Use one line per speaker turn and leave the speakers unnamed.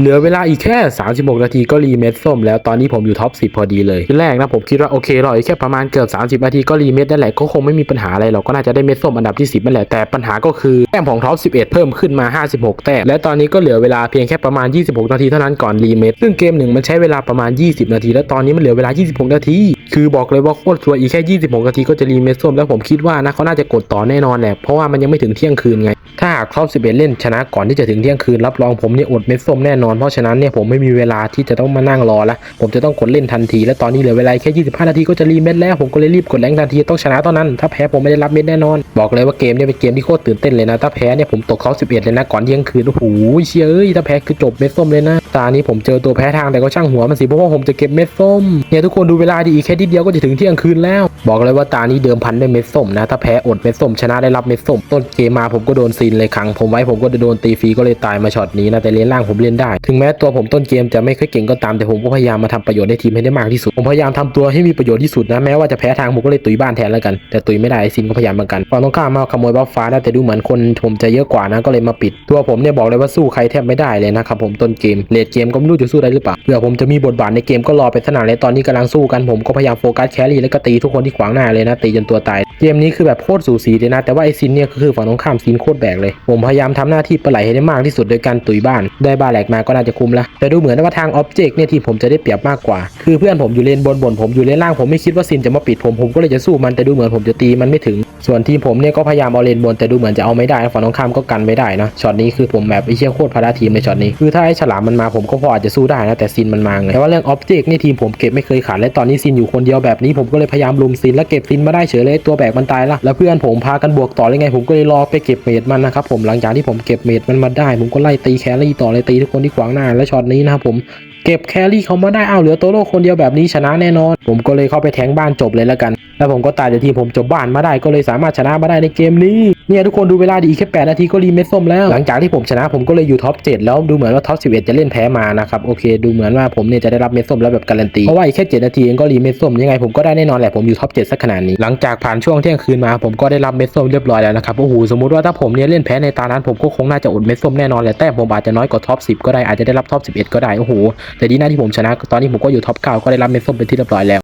เหลือเวลาอีกแค่ 36 นาทีก็รีเม็ดส้มแล้วตอนนี้ผมอยู่ท็อป 10 พอดีเลยทีแรกนะผมคิดว่าโอเครออีกแค่ประมาณเกือบ 30 นาทีก็รีเม็ดได้แหละก็คงไม่มีปัญหาอะไรหรอกก็น่าจะได้เม็ดส้มอันดับที่ 10นั่นแหละแต่ปัญหาก็คือแต้มของท็อป 11 เพิ่มขึ้นมา 56 แต้มและตอนนี้ก็เหลือเวลาเพียงแค่ประมาณ 26 นาทีเท่านั้นก่อนรีเม็ดซึ่งเกมหนึ่งมันใช้เวลาประมาณ 20 นาที แล้วตอนนี้มันเหลือเวลา 26 นาทีคือบอกเลยว่าโคตรชัวร์อีกแค่ 26 นาทีก็จะรีเม็ดส้มแล้วผมคิดว่านะเขาน่าจะกดต่อแน่นอนแหละเพราะว่ามันยังไม่ถึงเที่ยงคืนไง ถ้าหากท็อป11เล่นชนะก่อนที่จะถึงเที่ยงคืนรับรองผมเนี่ยอดเม็ดส้มแน่นอนเพราะฉะนั้นเนี่ยผมไม่มีเวลาที่จะต้องมานั่งรอละผมจะต้องกดเล่นทันที และตอนนี้เหลือเวลาแค่ 25 นาทีก็จะรีเม็ดแล้วผมก็เลยรีบกดแรงทันทีต้องชนะตอนนั้น ถ้าแพ้ผมไม่ได้รับเม็ดแน่นอน บอกเลยว่าเกมเนี่ยเป็นเกมที่โคตรตื่นเต้นเลยนะถ้าแพ้เนี่ยผมตกท็อป11 เลยนะก่อนเที่ยงคืนโอ้โหเชี่ยเอ้ยถ้าแพ้คือจบเม็ดส้มเลยนะตานี้ผมเจอตัวแพ้ทางแต่ก็ช่างหัวมันสิเพราะว่าผมจะเก็บเม็ดส้มเนี่ยทุกคนดูเวลาดีอีกแค่นิดเดียวก็จะถึงเที่ยงคืนแล้ว บอกเลยว่าตานี้เดิมพันด้วยเม็ดส้มนะถ้าแพ้อดเม็ดส้มชนะได้รับเม็ดส้มต้นเกมมาผมก็โดนซีนเลยขังผมไว้ผมก็โดนตีฟรีก็เลยตายมาช็อตนี้นะแต่เลนล่างผมเล่นได้ ถึงแม้ตัวผมต้นเกมจะไม่ค่อยเก่งก็ตามแต่ผมก็พยายามมาทำประโยชน์ให้ทีมให้ได้มากที่สุดผมพยายามทำตัวให้มีประโยชน์ที่สุดนะแม้ว่าจะแพ้ทางผมก็เลยตุยบ้านแทนแล้วกัน แต่ตุยไม่ได้ไอซินก็พยายามเหมือนกันฝั่งตรงข้ามมาขโมยบัฟฟ้านะแต่ดูเหมือนคนผมจะเยอะกว่านะก็เลยมาปิด ตัวผมเนี่ยบอกเลยว่าสู้ใครแทบไม่ได้เลยนะครับผมต้นเกมเลดเกมก็ไม่รู้จะสู้ได้หรือเปล่าเผื่อผมจะมีบทบาทในเกมก็รอไปสนานเลยตอนนี้กำลังสู้กันผมก็พยายามโฟกัสแครี่แล้วก็ตีทุกคนที่ขวางหน้าเลยนะตีจนตัวตายเกมนี้คือแบบโคตรสูสีเลยนะแต่ว่าไอซินเนี่ยก็คือฝั่งตรงข้ามซินโคตรแบกเลย ผมพยายามทำหน้าที่ปลาไหลให้ได้มากที่สุดโดยการตุยบ้าน ได้บ้าแหลกมาก็น่าจะคุ้มละแต่ดูเหมือนว่าทางออบเจกต์เนี่ยที่ผมจะได้เปรียบมากกว่า คือเพื่อนผมอยู่เลนบนบนผมอยู่เลนล่างผมไม่คิดว่าซินจะมาปิดผมผมก็เลยจะสู้มันแต่ดูเหมือนผมจะตีมันไม่ถึง ส่วนทีมผมเนี่ยก็พยายามเอาเลนบนแต่ดูเหมือนจะเอาไม่ได้ฝั่งตรงข้ามก็กันไม่ได้นะช็อตนี้คือผมแบบไอเชี่ยโคตรพาราทีมในช็อตนี้คือถ้าไอฉลามมันมาผมก็พออาจจะสู้ได้นะแต่ซินมันมาไงแต่ว่าเรื่องออบเจกต์นี่ทีมผมเก็บไม่เคยขาดและตอนนี้ซินอยู่คนเดียวแบบนี้ผมก็เลยพยายามลุมซินแล้วเก็บซินมาได้เฉยเลยตัวแบกมันตายละแล้วเพื่อนผมพากันบวกต่อเลยไง ผมก็เลยรอไปเก็บเมดมันนะครับผมหลังจากที่ผมเก็บเมดมันมาได้ ผมก็ไล่ตีแครี่ต่อเลยตีทุกคนที่ขวางหน้าและช็อตนี้นะครับผมเก็บแครี่เขามาได้อ้าวเหลือโตโร่คนเดียวแบบนี้ชนะแน่นอน ผมก็เลยเข้าไปแทงบ้านจบเลยแล้วกัน แล้วผมก็ตายจากทีมผมจบบ้านมาได้ก็เลยสามารถชนะมาได้ในเกมนี้เนี่ยทุกคนดูเวลาดีอีแค่ 8 นาทีก็รีเมทส้มแล้ว หลังจากที่ผมชนะผมก็เลยอยู่ท็อป 7 แล้วดูเหมือนว่าท็อป 11 จะเล่นแพ้มานะครับโอเค ดูเหมือนว่าผมเนี่ยจะได้รับเมทส้มแล้วแบบการันตีเพราะว่าอีกแค่ 7 นาทีเองก็รีเมทส้มยังไงผมก็ได้แน่นอนแหละผมอยู่ท็อป 7สักขนาดนี้หลังจากผ่านช่วงเที่ยงคืนมาผมก็ได้รับเม็ดส้มเรียบร้อยแล้วนะครับโอ้โหสมมติว่าถ้าผมเนี่ยเล่นแพ้ในตานั้นผมก็คงน่าจะอดเม็ดส้มแน่นอนแหละแต่ผมอาจจะน้อยกว่าท็อป 10 ก็ได้อาจจะได้รับท็อป 11 ก็ได้โอ้โหแต่ดีนะที่ผมชนะตอนนี้ผมก็อยู่ท็อป 9 ก็ได้รับเม็ดส้มเป็นที่เรียบร้อยแล้ว